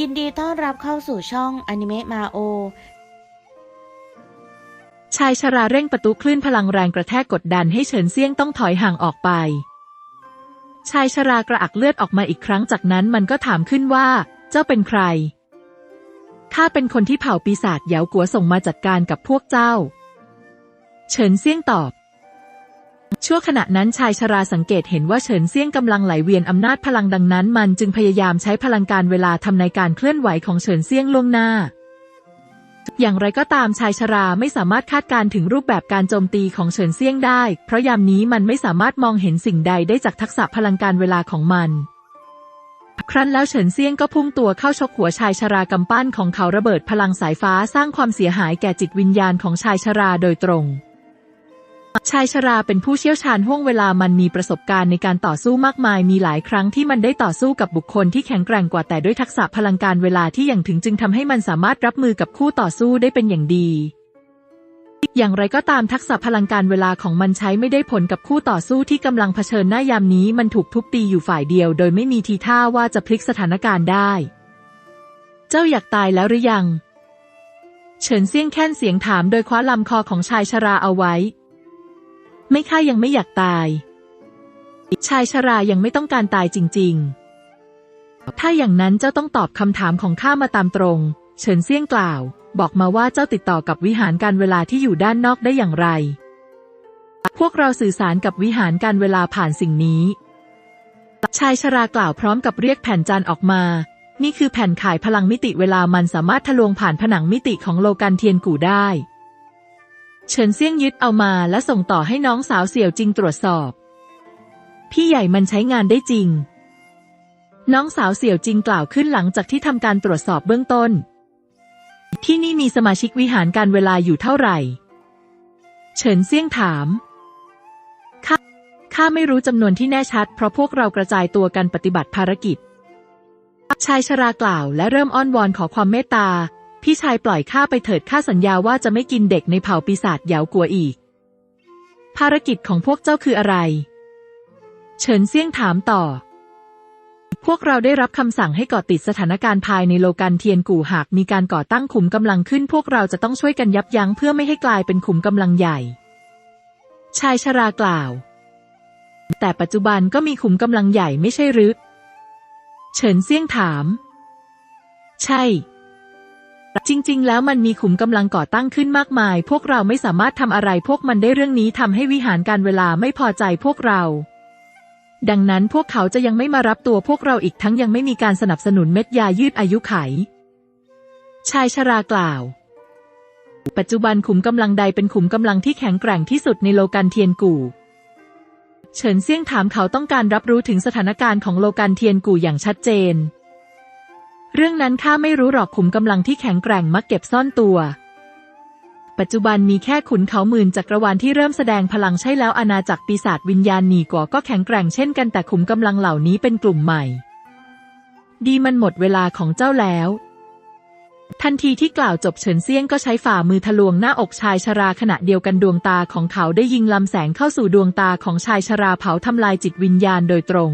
ยินดีต้อนรับเข้าสู่ช่องอนิเมะมาโอ ชายชราเร่งประตูคลื่นพลังแรงกระแทกกดดันให้เฉินเซี่ยงต้องถอยห่างออกไป ชายชรากระอักเลือดออกมาอีกครั้งจากนั้นมันก็ถามขึ้นว่า เจ้าเป็นใคร ข้าเป็นคนที่เผ่าปีศาจเหยากัวส่งมาจัดการกับพวกเจ้า เฉินเซี่ยงตอบ ชั่วขณะนั้นชายชราสังเกตเห็นว่าเฉินเซี่ยงกำลังไหลเวียนอำนาจพลังดังนั้น มันจึงพยายามใช้พลังการเวลาทำในการเคลื่อนไหวของเฉินเซี่ยงล่วงหน้า อย่างไรก็ตามชายชราไม่สามารถคาดการถึงรูปแบบการโจมตีของเฉินเซี่ยงได้ เพราะยามนี้มันไม่สามารถมองเห็นสิ่งใดได้จากทักษะพลังการเวลาของมัน ครั้นแล้วเฉินเซี่ยงก็พุ่งตัวเข้าชกหัวชายชรากำปั้นของเขาระเบิดพลังสายฟ้าสร้างความเสียหายแก่จิตวิญญาณของชายชราโดยตรง ชายชราเป็นผู้เชี่ยวชาญห่วงเวลามันมีประสบการณ์ในการต่อสู้มากมาย มีหลายครั้งที่มันได้ต่อสู้กับบุคคลที่แข็งแกร่งกว่าแต่ด้วยทักษะพลังการเวลาที่อย่างถึงจึงทำให้มันสามารถรับมือกับคู่ต่อสู้ได้เป็นอย่างดี อย่างไรก็ตามทักษะพลังการเวลาของมันใช้ไม่ได้ผลกับคู่ต่อสู้ที่กำลังเผชิญหน้ายามนี้ มันถูกทุบตีอยู่ฝ่ายเดียว โดยไม่มีทีท่าว่าจะพลิกสถานการณ์ได้ เจ้าอยากตายแล้วหรือยัง เฉินเซี่ยงแค้นเสียงถามโดยคว้าลำคอของชายชราเอาไว้ ไม่ข้ายังไม่อยากตาย ชายชรายังไม่ต้องการตายจริง ๆ ถ้าอย่างนั้นเจ้าต้องตอบคำถามของข้ามาตามตรง เฉินเซี่ยงกล่าว บอกมาว่าเจ้าติดต่อกับวิหารการเวลาที่อยู่ด้านนอกได้อย่างไร พวกเราสื่อสารกับวิหารการเวลาผ่านสิ่งนี้ ชายชรากล่าวพร้อมกับเรียกแผ่นจานออกมา นี่คือแผ่นขายพลังมิติเวลามันสามารถทะลวงผ่านผนังมิติของโลกันเทียนกู่ได้ เฉินเซี่ยงยึดเอามาและส่งต่อให้น้องสาวเสี่ยวจริงตรวจสอบ พี่ใหญ่มันใช้งานได้จริง น้องสาวเสี่ยวจริงกล่าวขึ้นหลังจากที่ทำการตรวจสอบเบื้องต้น ที่นี่มีสมาชิกวิหารการเวลาอยู่เท่าไหร่ เฉินเซี่ยงถามข้าข้าไม่รู้จำนวนที่แน่ชัด เพราะพวกเรากระจายตัวกันปฏิบัติภารกิจ ชายชรากล่าวและเริ่มอ้อนวอนขอความเมตตา พี่ชายปล่อยข้าไปเถิดข้าสัญญาว่าจะไม่กินเด็กในเผ่าปีศาจเหยากัวอีก ภารกิจของพวกเจ้าคืออะไร เฉินเซี่ยงถามต่อ พวกเราได้รับคำสั่งให้กาะติดสถานการณ์ภายในโลกันเทียนกู่หากมีการก่อตั้งขุมกำลังขึ้น พวกเราจะต้องช่วยกันยับยั้งเพื่อไม่ให้กลายเป็นขุมกำลังใหญ่ ชายชรากล่าว แต่ปัจจุบันก็มีขุมกำลังใหญ่ไม่ใช่หรือเฉินเซี่ยงถาม ใช่ จริง ๆ แล้วมันมีขุมกำลังก่อตั้งขึ้นมากมาย พวกเราไม่สามารถทำอะไรพวกมันได้เรื่องนี้ทำให้วิหารการเวลาไม่พอใจพวกเรา ดังนั้นพวกเขาจะยังไม่มารับตัวพวกเราอีกทั้งยังไม่มีการสนับสนุนเม็ดยายืดอายุไข ชายชรากล่าว ปัจจุบันขุมกำลังใดเป็นขุมกำลังที่แข็งแกร่งที่สุดในโลกันเทียนกู่เฉินเซี่ยงถามเขาต้องการรับรู้ถึงสถานการณ์ของโลกันเทียนกู่อย่างชัดเจน เรื่องนั้นข้าไม่รู้หรอกขุมกำลังที่แข็งแกร่งมักเก็บซ่อนตัว ปัจจุบันมีแค่ขุนเขาหมื่นจักรวาลที่เริ่มแสดงพลังใช่แล้วอาณาจักรปีศาจวิญญาณหนีก่อก็แข็งแกร่งเช่นกันแต่ขุมกำลังเหล่านี้เป็นกลุ่มใหม่ ดีมันหมดเวลาของเจ้าแล้วทันทีที่กล่าวจบเฉินเซียงก็ใช้ฝ่ามือทะลวงหน้าอกชายชราขณะเดียวกันดวงตาของเขาได้ยิงลำแสงเข้าสู่ดวงตาของชายชราเผาทำลายจิตวิญญาณโดยตรง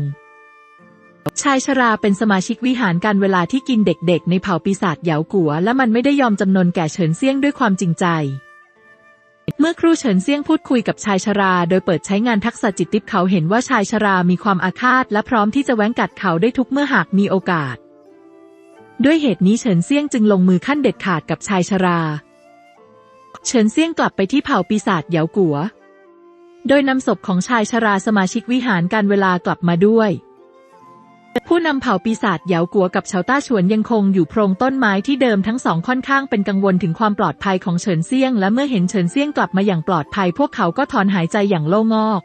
ชายชราเป็นสมาชิกวิหารการเวลาที่กินเด็กๆ ในเผ่าปีศาจเหยากัว และมันไม่ได้ยอมจำนนแก่เฉินเซี่ยงด้วยความจริงใจ เมื่อครูเฉินเซี่ยงพูดคุยกับชายชราโดยเปิดใช้งานทักษะจิตติปเขาเห็นว่าชายชรามีความอาฆาตและพร้อมที่จะแว้งกัดเขาได้ทุกเมื่อหากมีโอกาส ด้วยเหตุนี้เฉินเซี่ยงจึงลงมือขั้นเด็ดขาดกับชายชรา เฉินเซี่ยงกลับไปที่เผ่าปีศาจเหยากัว โดยนำศพของชายชราสมาชิกวิหารการเวลากลับมาด้วย ผู้นำเผ่าปีศาจเหยากัวกับเฉาต้าฉวนยังคงอยู่โพรงต้นไม้ที่เดิมทั้งสองค่อนข้างเป็นกังวลถึงความปลอดภัยของเฉินเซี่ยง และเมื่อเห็นเฉินเซี่ยงกลับมาอย่างปลอดภัย พวกเขาก็ถอนหายใจอย่างโล่งอก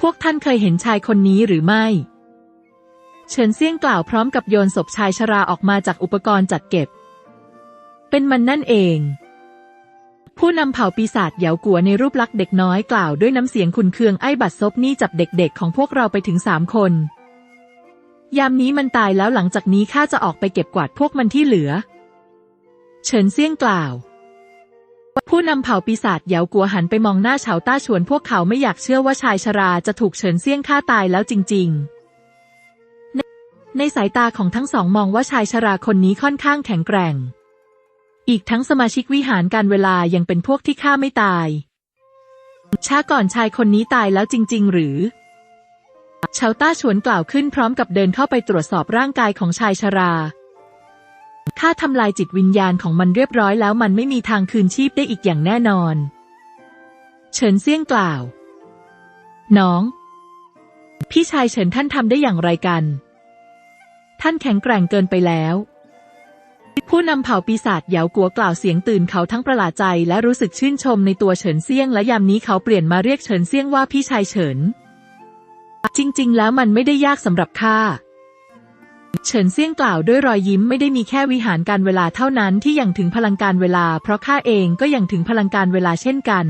พวกท่านเคยเห็นชายคนนี้หรือไม่ เฉินเซี่ยงกล่าวพร้อมกับโยนศพชายชราออกมาจากอุปกรณ์จัดเก็บ เป็นมันนั่นเอง ผู้นำเผ่าปีศาจเหยากัวในรูปลักษณ์เด็กน้อยกล่าวด้วยน้ำเสียงขุนเคืองไอ้บัดซบนี่จับเด็กๆ ของพวกเราไปถึงสามคน ยามนี้มันตายแล้วหลังจากนี้ข้าจะออกไปเก็บกวาดพวกมันที่เหลือ เฉินเซี่ยงกล่าว ผู้นำเผ่าปีศาจเหยากัวหันไปมองหน้าเฉาต้าชวนพวกเขาไม่อยากเชื่อว่าชายชราจะถูกเฉินเซี่ยงฆ่าตายแล้วจริงๆในในสายตาของทั้งสองมองว่าชายชราคนนี้ค่อนข้างแข็งแกร่ง อีกทั้งสมาชิกวิหารการเวลายังเป็นพวกที่ฆ่าไม่ตาย ช้าก่อนชายคนนี้ตายแล้วจริง ๆ หรือ ชาวต้าฉวนกล่าวขึ้นพร้อมกับเดินเข้าไปตรวจสอบร่างกายของชายชราข้าทำลายจิตวิญญาณของมันเรียบร้อยแล้วมันไม่มีทางคืนชีพได้อีกอย่างแน่นอน เฉินเซี่ยงกล่าว น้อง พี่ชายเฉินท่านทำได้อย่างไรกัน ท่านแข็งแกร่งเกินไปแล้ว ผู้นำเผ่าปีศาจเหยากัวกล่าวเสียงตื่นเขาทั้งประหลาดใจและรู้สึกชื่นชมในตัวเฉินเซี่ยงและยามนี้เขาเปลี่ยนมาเรียกเฉินเซี่ยงว่าพี่ชายเฉิน จริง ๆ แล้วมันไม่ได้ยากสำหรับข้าเฉินเซี่ยงกล่าวด้วยรอยยิ้มไม่ได้มีแค่วิหารการเวลาเท่านั้นที่ยังถึงพลังการเวลา เพราะข้าเองก็ยังถึงพลังการเวลาเช่นกัน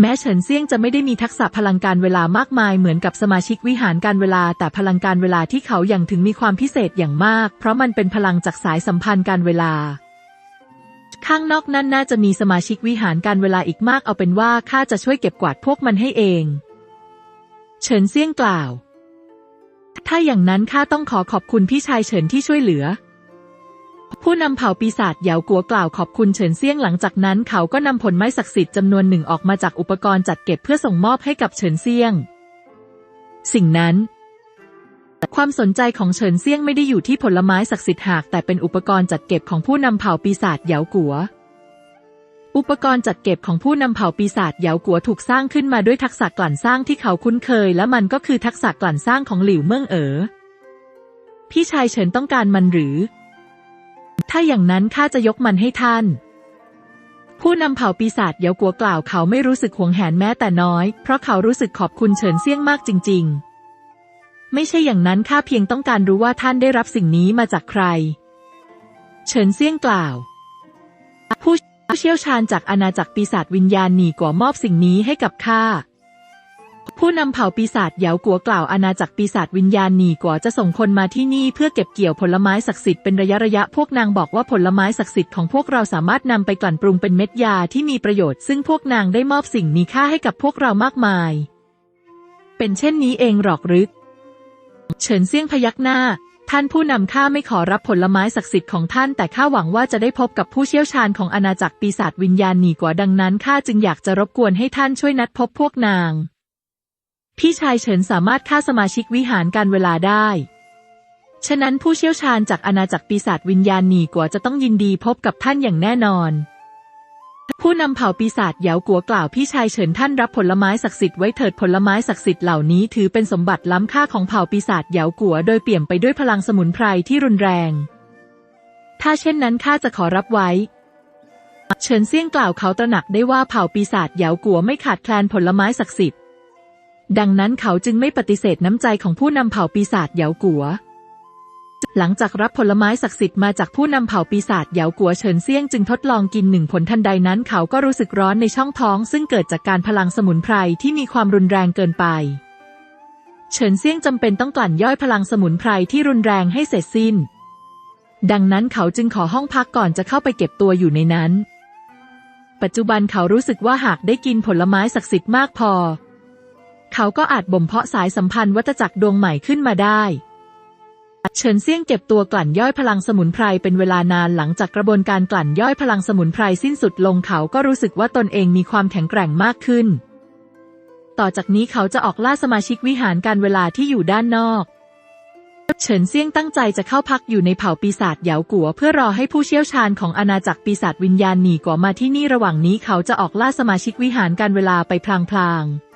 แม้เฉินเซี่ยงจะไม่ได้มีทักษะพลังการเวลามากมายเหมือนกับสมาชิกวิหารการเวลา แต่พลังการเวลาที่เขาอย่างถึงมีความพิเศษอย่างมาก เพราะมันเป็นพลังจากสายสัมพันธ์การเวลา ข้างนอกนั่นน่าจะมีสมาชิกวิหารการเวลาอีกมากเอาเป็นว่าข้าจะช่วยเก็บกวาดพวกมันให้เอง เฉินเซี่ยงกล่าว ถ้าอย่างนั้นข้าต้องขอขอบคุณพี่ชายเฉินที่ช่วยเหลือ ผู้นำเผ่าปีศาจเหยากัวกล่าวขอบคุณเฉินเซี่ยงหลังจากนั้นเขาก็นำผลไม้ศักดิ์สิทธิ์จำนวนหนึ่งออกมาจากอุปกรณ์จัดเก็บเพื่อส่งมอบให้กับเฉินเซี่ยง สิ่งนั้นความสนใจของเฉินเซี่ยงไม่ได้อยู่ที่ผลไม้ศักดิ์สิทธิ์หากแต่เป็นอุปกรณ์จัดเก็บของผู้นำเผ่าปีศาจเหยากัว อุปกรณ์จัดเก็บของผู้นำเผ่าปีศาจเหยากัวถูกสร้างขึ้นมาด้วยทักษะกลั่นสร้างที่เขาคุ้นเคย และมันก็คือทักษะกลั่นสร้างของหลิวเมืองเอ๋อ พี่ชายเฉินต้องการมันหรือ ถ้าอย่างนั้นข้าจะยกมันให้ท่าน ผู้นำเผ่าปีศาจเหยากัวกล่าวเขาไม่รู้สึกหวงแหนแม้แต่น้อย เพราะเขารู้สึกขอบคุณเฉินเซี่ยงมากจริง ๆ ไม่ใช่อย่างนั้นข้าเพียงต้องการรู้ว่าท่านได้รับสิ่งนี้มาจากใคร เฉินเซี่ยงกล่าวผู้ผู้ เชี่ยวชาญจากอาณาจักรปีศาจวิญญาณหนีกัวมอบสิ่งนี้ให้กับข้า ผู้นำเผ่าปีศาจเหยากัวกล่าวอาณาจักรปีศาจวิญญาณหนีกัวจะส่งคนมาที่นี่เพื่อเก็บเกี่ยวผลไม้ศักดิ์สิทธิ์เป็นระยะระยะพวกนางบอกว่าผลไม้ศักดิ์สิทธิ์ของพวกเราสามารถนำไปกลั่นปรุงเป็นเม็ดยาที่มีประโยชน์ซึ่งพวกนางได้มอบสิ่งมีค่าให้กับพวกเรามากมาย เป็นเช่นนี้เองหรอกหรือเฉินเซี่ยงพยักหน้า ท่านผู้นำข้าไม่ขอรับผลไม้ศักดิ์สิทธิ์ของท่าน แต่ข้าหวังว่าจะได้พบกับผู้เชี่ยวชาญของอาณาจักรปีศาจวิญญาณหนีกว่าดังนั้นข้าจึงอยากจะรบกวนให้ท่านช่วยนัดพบพวกนาง พี่ชายเฉินสามารถฆ่าสมาชิกวิหารการเวลาได้ ฉะนั้นผู้เชี่ยวชาญจากอาณาจักรปีศาจวิญญาณหนีกว่าจะต้องยินดีพบกับท่านอย่างแน่นอน ผู้นำเผ่าปีศาจเหยากัวกล่าวพี่ชายเฉินท่านรับผลไม้ศักดิ์สิทธิ์ไว้เถิดผลไม้ศักดิ์สิทธิ์เหล่านี้ถือเป็นสมบัติล้ำค่าของเผ่าปีศาจเหยากัวโดยเปี่ยมไปด้วยพลังสมุนไพรที่รุนแรง ถ้าเช่นนั้นข้าจะขอรับไว้ เฉินเซี่ยงกล่าวเขาตระหนักได้ว่าเผ่าปีศาจเหยากัวไม่ขาดแคลนผลไม้ศักดิ์สิทธิ์ ดังนั้นเขาจึงไม่ปฏิเสธน้ำใจของผู้นำเผ่าปีศาจเหยากัว หลังจากรับผลไม้ศักดิ์สิทธิ์มาจากผู้นำเผ่าปีศาจเหยากัวเฉินเซี่ยงจึงทดลองกินหนึ่งผลทันใดนั้นเขาก็รู้สึกร้อนในช่องท้อง ซึ่งเกิดจากการพลังสมุนไพรที่มีความรุนแรงเกินไป เฉินเซี่ยงจำเป็นต้องกลั่นย่อยพลังสมุนไพรที่รุนแรงให้เสร็จสิ้น ดังนั้นเขาจึงขอห้องพักก่อนจะเข้าไปเก็บตัวอยู่ในนั้น ปัจจุบันเขารู้สึกว่าหากได้กินผลไม้ศักดิ์สิทธิ์มากพอ เขาก็อาจบ่มเพาะสายสัมพันธ์วัตจักรดวงใหม่ขึ้นมาได้ เฉินเซี่ยงเก็บตัวกลั่นย่อยพลังสมุนไพรเป็นเวลานานหลังจากกระบวนการกลั่นย่อยพลังสมุนไพรสิ้นสุดลงเขาก็รู้สึกว่าตนเองมีความแข็งแกร่งมากขึ้น ต่อจากนี้เขาจะออกล่าสมาชิกวิหารการเวลาที่อยู่ด้านนอก เฉินเซี่ยงตั้งใจจะเข้าพักอยู่ในเผ่าปีศาจเหยากัวเพื่อรอให้ผู้เชี่ยวชาญของอาณาจักรปีศาจวิญญาณหนีกัวมาที่นี่ระหว่างนี้เขาจะออกล่าสมาชิกวิหารการเวลาไปพลางๆ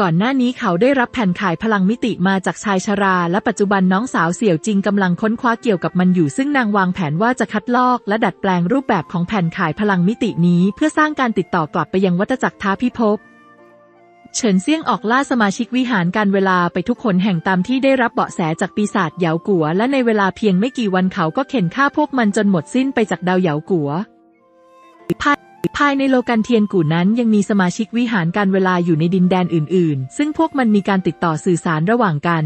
ก่อนหน้านี้เขาได้รับแผ่นขายพลังมิติมาจากชายชรา และปัจจุบันน้องสาวเสี่ยวจิงกำลังค้นคว้าเกี่ยวกับมันอยู่ซึ่งนางวางแผนว่าจะคัดลอก และดัดแปลงรูปแบบของแผ่นขายพลังมิตินี้ เพื่อสร้างการติดต่อกลับไปยังวัฏจักรท้าพิภพเฉินเซี่ยงออกล่าสมาชิกวิหารการเวลาไปทุกคนแห่งตามที่ได้รับเบาะแสจากปีศาจเหยากัว และในเวลาเพียงไม่กี่วันเขาก็เข็นฆ่าพวกมันจนหมดสิ้นไปจากดาวเหยากัว ภายในโลกันเทียนกู่นั้นยังมีสมาชิกวิหารการเวลาอยู่ในดินแดนอื่น ๆ ซึ่งพวกมันมีการติดต่อสื่อสารระหว่างกัน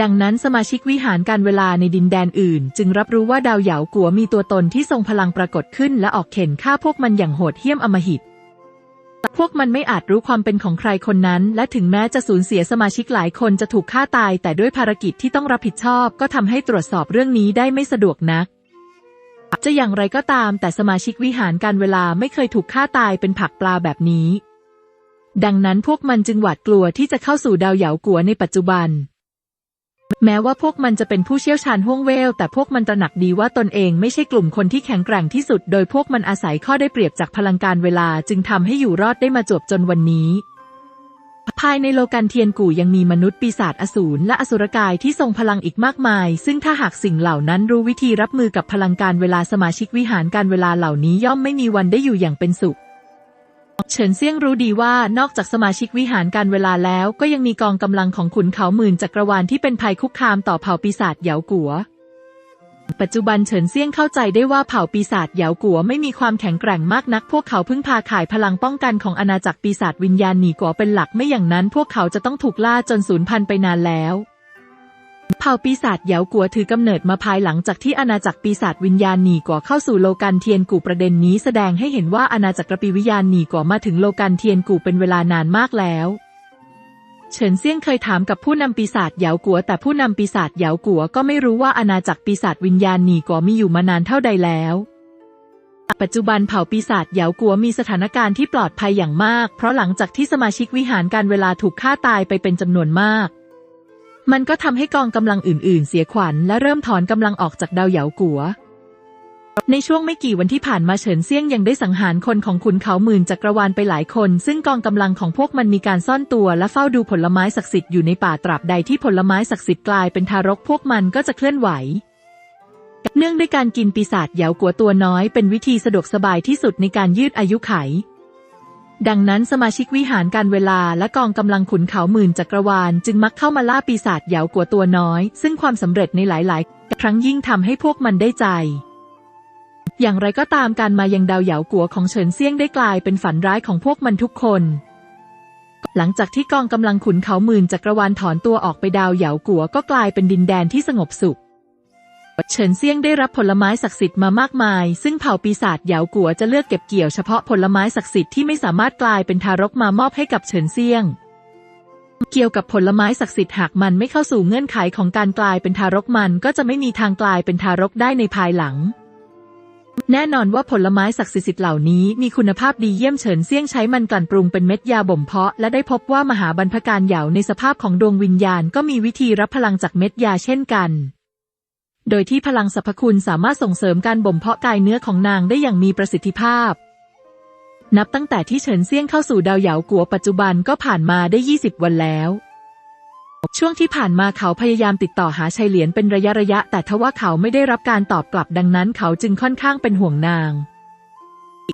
ดังนั้นสมาชิกวิหารการเวลาในดินแดนอื่น จึงรับรู้ว่าดาวเหยากัวมีตัวตนที่ทรงพลังปรากฏขึ้นและออกเข็นฆ่าพวกมันอย่างโหดเหี้ยมอำมหิตพวกมันไม่อาจรู้ความเป็นของใครคนนั้น และถึงแม้จะสูญเสียสมาชิกหลายคนจะถูกฆ่าตาย แต่ด้วยภารกิจที่ต้องรับผิดชอบ ก็ทำให้ตรวจสอบเรื่องนี้ได้ไม่สะดวกนัก จะอย่างไรก็ตามแต่สมาชิกวิหารการเวลาไม่เคยถูกฆ่าตายเป็นผักปลาแบบนี้ ดังนั้นพวกมันจึงหวาดกลัวที่จะเข้าสู่ดาวเหยากัวในปัจจุบัน แม้ว่าพวกมันจะเป็นผู้เชี่ยวชาญห้วงเวล แต่พวกมันตระหนักดีว่าตนเองไม่ใช่กลุ่มคนที่แข็งแกร่งที่สุด โดยพวกมันอาศัยข้อได้เปรียบจากพลังการเวลาจึงทำให้อยู่รอดได้มาจวบจนวันนี้ ภายในโลกันเทียนกู่ยังมีมนุษย์ปีศาจอสูรและอสุรกายที่ทรงพลังอีกมากมาย ซึ่งถ้าหากสิ่งเหล่านั้นรู้วิธีรับมือกับพลังการเวลาสมาชิกวิหารการเวลาเหล่านี้ย่อมไม่มีวันได้อยู่อย่างเป็นสุข เฉินเซียงรู้ดีว่านอกจากสมาชิกวิหารการเวลาแล้ว ก็ยังมีกองกำลังของขุนเขาหมื่นจักรวาลที่เป็นภัยคุกคามต่อเผ่าปีศาจเหยากัว ปัจจุบันเฉินเซี่ยงเข้าใจได้ว่าเผ่าปีศาจเหยากัวไม่มีความแข็งแกร่งมากนัก พวกเขาพึ่งพาข่ายพลังป้องกันของอาณาจักรปีศาจวิญญาณหนีกัวเป็นหลักไม่อย่างนั้น พวกเขาจะต้องถูกล่าจนสูญพันธุ์ไปนานแล้วเผ่าปีศาจเหยากัวถือกำเนิดมาภายหลังจากที่อาณาจักรปีศาจวิญญาณหนีกัวเข้าสู่โลกันเทียนกูประเด็นนี้แสดงให้เห็นว่าอาณาจักรปีวิญญาณหนีกัวมาถึงโลกันเทียนกูเป็นเวลานานมากแล้ว เฉินเซี่ยงเคยถามกับผู้นำปีศาจเหยากัว แต่ผู้นำปีศาจเหยากัวก็ไม่รู้ว่าอาณาจักรปีศาจวิญญาณหนีกัวมีอยู่มานานเท่าใดแล้ว ปัจจุบันเผ่าปีศาจเหยากัวมีสถานการณ์ที่ปลอดภัยอย่างมาก เพราะหลังจากที่สมาชิกวิหารการเวลาถูกฆ่าตายไปเป็นจำนวนมาก มันก็ทำให้กองกำลังอื่น ๆ เสียขวัญและเริ่มถอนกำลังออกจากดาวเหยากัว ในช่วงไม่กี่วันที่ผ่านมาเฉินเซี่ยงยังได้สังหารคนของขุนเขาหมื่นจักรวาลไปหลายคน ซึ่งกองกำลังของพวกมันมีการซ่อนตัวและเฝ้าดูผลไม้ศักดิ์สิทธิ์อยู่ในป่าตราบใดที่ผลไม้ศักดิ์สิทธิ์กลายเป็นทารกพวกมันก็จะเคลื่อนไหว เนื่องด้วยการกินปีศาจเหยากัวตัวน้อยเป็นวิธีสะดวกสบายที่สุดในการยืดอายุไข ดังนั้นสมาชิกวิหารการเวลาและกองกำลังขุนเขาหมื่นจักรวาลจึงมักเข้ามาล่าปีศาจเหยากัวตัวน้อย ซึ่งความสำเร็จในหลาย ๆ ครั้งยิ่งทำให้พวกมันได้ใจ อย่างไรก็ตามการมายังดาวเหยากัวของเฉินเซี่ยงได้กลายเป็นฝันร้ายของพวกมันทุกคน หลังจากที่กองกำลังขุนเขาหมื่นจักรวาลถอนตัวออกไปดาวเหยากัวก็กลายเป็นดินแดนที่สงบสุข เฉินเซี่ยงได้รับผลไม้ศักดิ์สิทธิ์มามากมาย ซึ่งเผ่าปีศาจเหยากัวจะเลือกเก็บเกี่ยวเฉพาะผลไม้ศักดิ์สิทธิ์ที่ไม่สามารถกลายเป็นทารกมามอบให้กับเฉินเซี่ยงเกี่ยวกับผลไม้ศักดิ์สิทธิ์หากมันไม่เข้าสู่เงื่อนไขของการกลายเป็นทารกมันก็จะไม่มีทางกลายเป็นทารกได้ในภายหลัง แน่นอนว่าผลไม้ศักดิ์สิทธิ์เหล่านี้มีคุณภาพดีเยี่ยมเฉินเซี่ยงใช้มันกลั่นปรุงเป็นเม็ดยาบ่มเพาะ และได้พบว่ามหาบรรพการเหยาในสภาพของดวงวิญญาณก็มีวิธีรับพลังจากเม็ดยาเช่นกัน โดยที่พลังสรรพคุณสามารถส่งเสริมการบ่มเพาะกายเนื้อของนางได้อย่างมีประสิทธิภาพ นับตั้งแต่ที่เฉินเซี่ยงเข้าสู่ดาวเหยากัวปัจจุบันก็ผ่านมาได้ 20 วันแล้ว ช่วงที่ผ่านมาเขาพยายามติดต่อหาชัยเหลียนเป็นระยะระยะ แต่ทว่าเขาไม่ได้รับการตอบกลับดังนั้นเขาจึงค่อนข้างเป็นห่วงนาง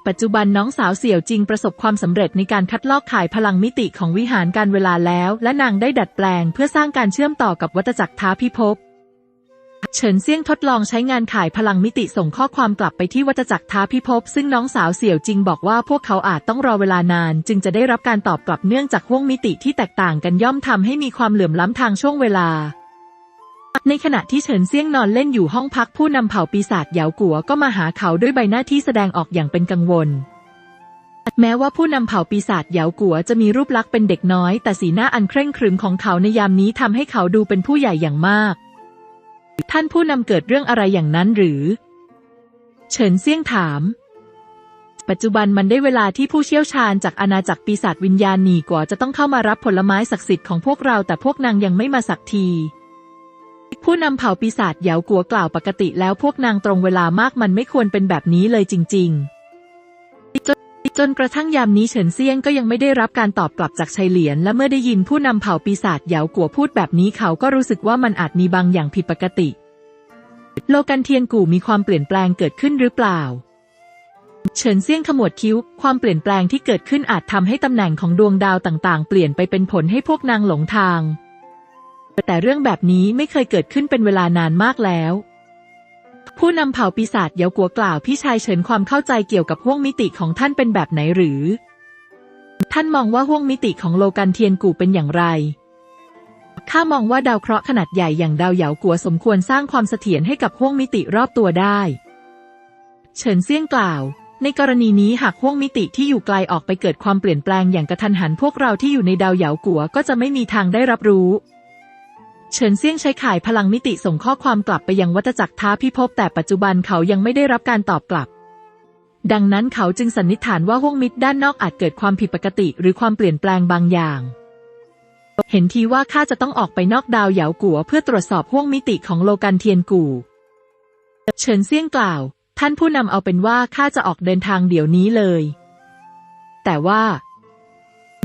ปัจจุบันน้องสาวเสี่ยวจริงประสบความสำเร็จในการคัดลอกขายพลังมิติของวิหารการเวลาแล้ว และนางได้ดัดแปลงเพื่อสร้างการเชื่อมต่อกับวัตจักรท้าพิภพ เฉินเซี่ยงทดลองใช้งานขายพลังมิติส่งข้อความกลับไปที่วัฏจักรท้าพิภพซึ่งน้องสาวเสี่ยวจริงบอกว่าพวกเขาอาจต้องรอเวลานาน จึงจะได้รับการตอบกลับเนื่องจากห่วงมิติที่แตกต่างกันย่อมทำให้มีความเหลื่อมล้ำทางช่วงเวลา ในขณะที่เฉินเซี่ยงนอนเล่นอยู่ห้องพักผู้นำเผ่าปีศาจเหยากัวก็มาหาเขาด้วยใบหน้าที่แสดงออกอย่างเป็นกังวลแม้ว่าผู้นำเผ่าปีศาจเหยากัวจะมีรูปลักษณ์เป็นเด็กน้อย แต่สีหน้าอันเคร่งครึมของเขาในยามนี้ทำให้เขาดูเป็นผู้ใหญ่อย่างมาก ท่านผู้นำเกิดเรื่องอะไรอย่างนั้นหรือ เฉินเซี่ยงถาม ปัจจุบันมันได้เวลาที่ผู้เชี่ยวชาญจากอาณาจักรปีศาจวิญญาณหนีกว่าจะต้องเข้ามารับผลไม้ศักดิ์สิทธิ์ของพวกเราแต่พวกนางยังไม่มาสักที ผู้นำเผ่าปีศาจเหยากัวกล่าวปกติแล้วพวกนางตรงเวลามากมันไม่ควรเป็นแบบนี้เลยจริง ๆ จนกระทั่งยามนี้เฉินเซียงก็ยังไม่ได้รับการตอบกลับจากชัยเหลียน และเมื่อได้ยินผู้นำเผ่าปีศาจเหยากัวพูดแบบนี้เขาก็รู้สึกว่ามันอาจมีบางอย่างผิดปกติ โลกันเทียนกู่มีความเปลี่ยนแปลงเกิดขึ้นหรือเปล่า เฉินเซียงขมวดคิ้ว ความเปลี่ยนแปลงที่เกิดขึ้นอาจทำให้ตำแหน่งของดวงดาวต่างๆ เปลี่ยนไปเป็นผลให้พวกนางหลงทาง แต่เรื่องแบบนี้ไม่เคยเกิดขึ้นเป็นเวลานานมากแล้ว ผู้นำเผ่าปีศาจเยากัวกล่าวพี่ชายเฉินความเข้าใจเกี่ยวกับห้วงมิติของท่านเป็นแบบไหนหรือ ท่านมองว่าห้วงมิติของโลกันเทียนกูเป็นอย่างไร ข้ามองว่าดาวเคราะห์ขนาดใหญ่อย่างดาวเหยากัวสมควรสร้างความเสถียรให้กับห้วงมิติรอบตัวได้ เฉินเซี่ยงกล่าว ในกรณีนี้หากห้วงมิติที่อยู่ไกลออกไปเกิดความเปลี่ยนแปลงอย่างกระทันหันพวกเราที่อยู่ในดาวเหยากัวก็จะไม่มีทางได้รับรู้ เฉินเซี่ยงใช้ข่ายพลังมิติส่งข้อความกลับไปยังวัฏจักรท้าพิภพแต่ปัจจุบันเขายังไม่ได้รับการตอบกลับ ดังนั้นเขาจึงสันนิษฐานว่าห้วงมิตรด้านนอกอาจเกิดความผิดปกติ หรือความเปลี่ยนแปลงบางอย่าง เห็นทีว่าข้าจะต้องออกไปนอกดาวเหยากัวเพื่อตรวจสอบห้วงมิติของโลกันเทียนกูเฉินเซี่ยงกล่าว ท่านผู้นำเอาเป็นว่าข้าจะออกเดินทางเดี๋ยวนี้เลย แต่ว่า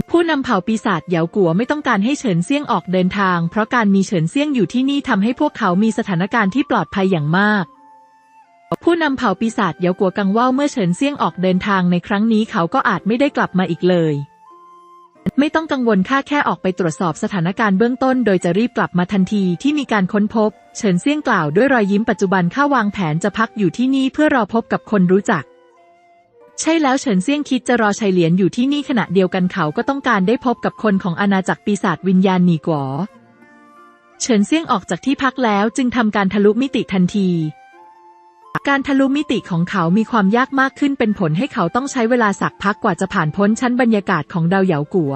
ผู้นำเผ่าปีศาจเหยากัวไม่ต้องการให้เฉินเซี่ยงออกเดินทาง เพราะการมีเฉินเซี่ยงอยู่ที่นี่ทำให้พวกเขามีสถานการณ์ที่ปลอดภัยอย่างมาก ผู้นำเผ่าปีศาจเหยากัวกังว่าเมื่อเฉินเซี่ยงออกเดินทางในครั้งนี้เขาก็อาจไม่ได้กลับมาอีกเลย ไม่ต้องกังวลข้าแค่ออกไปตรวจสอบสถานการณ์เบื้องต้น โดยจะรีบกลับมาทันทีที่มีการค้นพบ เฉินเซี่ยงกล่าวด้วยรอยยิ้มปัจจุบันข้าวางแผนจะพักอยู่ที่นี่เพื่อรอพบกับคนรู้จัก ใช่แล้วเฉินเซี่ยงคิดจะรอชัยเหลียนอยู่ที่นี่ขณะเดียวกันเขาก็ต้องการได้พบกับคนของอาณาจักรปีศาจวิญญาณหนีกวอเฉินเซี่ยงออกจากที่พักแล้วจึงทำการทะลุมิติทันที การทะลุมิติของเขามีความยากมากขึ้นเป็นผลให้เขาต้องใช้เวลาสักพักกว่าจะผ่านพ้นชั้นบรรยากาศของดาวเหยากัว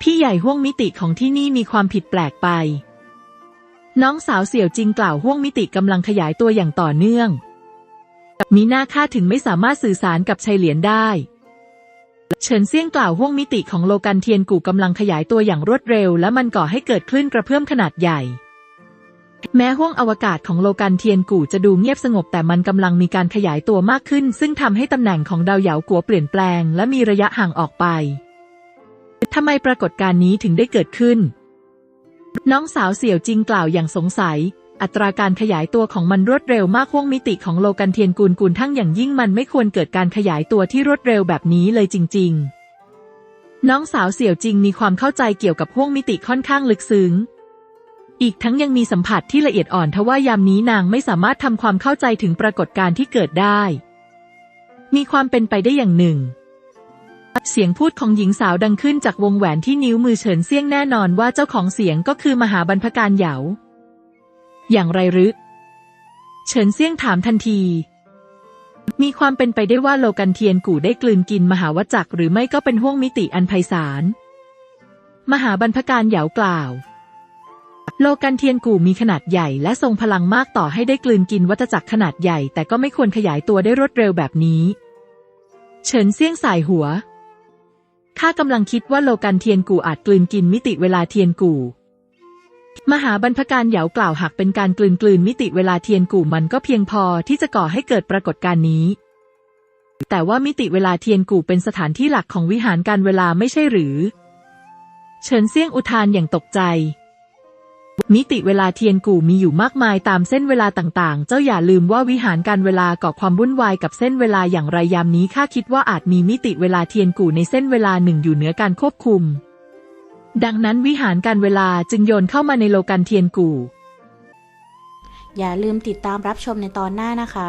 พี่ใหญ่ห่วงมิติของที่นี่มีความผิดแปลกไป น้องสาวเสี่ยวจิงกล่าวห่วงมิติกำลังขยายตัวอย่างต่อเนื่อง มีหน้าค่าถึงไม่สามารถสื่อสารกับชัยเหลียนได้ เฉินเซี่ยงกล่าวห่วงมิติของโลกันเทียนกู่กำลังขยายตัวอย่างรวดเร็ว และมันก่อให้เกิดคลื่นกระเพื่อมขนาดใหญ่ แม้ห้วงอวกาศของโลกันเทียนกู่จะดูเงียบสงบแต่มันกำลังมีการขยายตัวมากขึ้น ซึ่งทำให้ตำแหน่งของดาวเหยากัวเปลี่ยนแปลง และมีระยะห่างออกไปทำไมปรากฏการณ์นี้ถึงได้เกิดขึ้น น้องสาวเสี่ยวจริงกล่าวอย่างสงสัย อัตราการขยายตัวของมันรวดเร็วมากห้วงมิติของโลกันเทียนกูลกูลทั้งอย่างยิ่งมันไม่ควรเกิดการขยายตัวที่รวดเร็วแบบนี้เลยจริง ๆ น้องสาวเสี่ยวจริงมีความเข้าใจเกี่ยวกับห้วงมิติค่อนข้างลึกซึ้ง อีกทั้งยังมีสัมผัสที่ละเอียดอ่อนทว่ายามนี้นางไม่สามารถทำความเข้าใจถึงปรากฏการณ์ที่เกิดได้ มีความเป็นไปได้อย่างหนึ่งเสียงพูดของหญิงสาวดังขึ้นจากวงแหวนที่นิ้วมือเฉินเซี่ยงแน่นอนว่าเจ้าของเสียงก็คือมหาบรรพการเหยา อย่างไรหรือ เฉินเซี่ยงถามทันที มีความเป็นไปได้ว่าโลกันเทียนกู่ได้กลืนกินมหาวัจจักรหรือไม่ก็เป็นห้วงมิติอันไพศาล มหาบรรพการเหยาวกล่าว โลกันเทียนกู่มีขนาดใหญ่และทรงพลังมากต่อให้ได้กลืนกินวัฏจักรขนาดใหญ่ แต่ก็ไม่ควรขยายตัวได้รวดเร็วแบบนี้ เฉินเซี่ยงสายหัวข้ากำลังคิดว่าโลกันเทียนกู่อาจกลืนกินมิติเวลาเทียนกู่ มหาบรรพการเหยากล่าวหากเป็นการกลืนกลืนมิติเวลาเทียนกู่มันก็เพียงพอที่จะก่อให้เกิดปรากฏการณ์นี้ แต่ว่ามิติเวลาเทียนกู่เป็นสถานที่หลักของวิหารการเวลาไม่ใช่หรือ เฉินเซี่ยงอุทานอย่างตกใจ มิติเวลาเทียนกู่มีอยู่มากมายตามเส้นเวลาต่างๆ เจ้าอย่าลืมว่าวิหารการเวลาก่อความวุ่นวายกับเส้นเวลาอย่างไรยามนี้ข้าคิดว่าอาจมีมิติเวลาเทียนกู่ในเส้นเวลาหนึ่งอยู่เหนือการควบคุม ดังนั้นวิหารการเวลาจึงโยนเข้ามาในโลกันเทียนกู อย่าลืมติดตามรับชมในตอนหน้านะคะ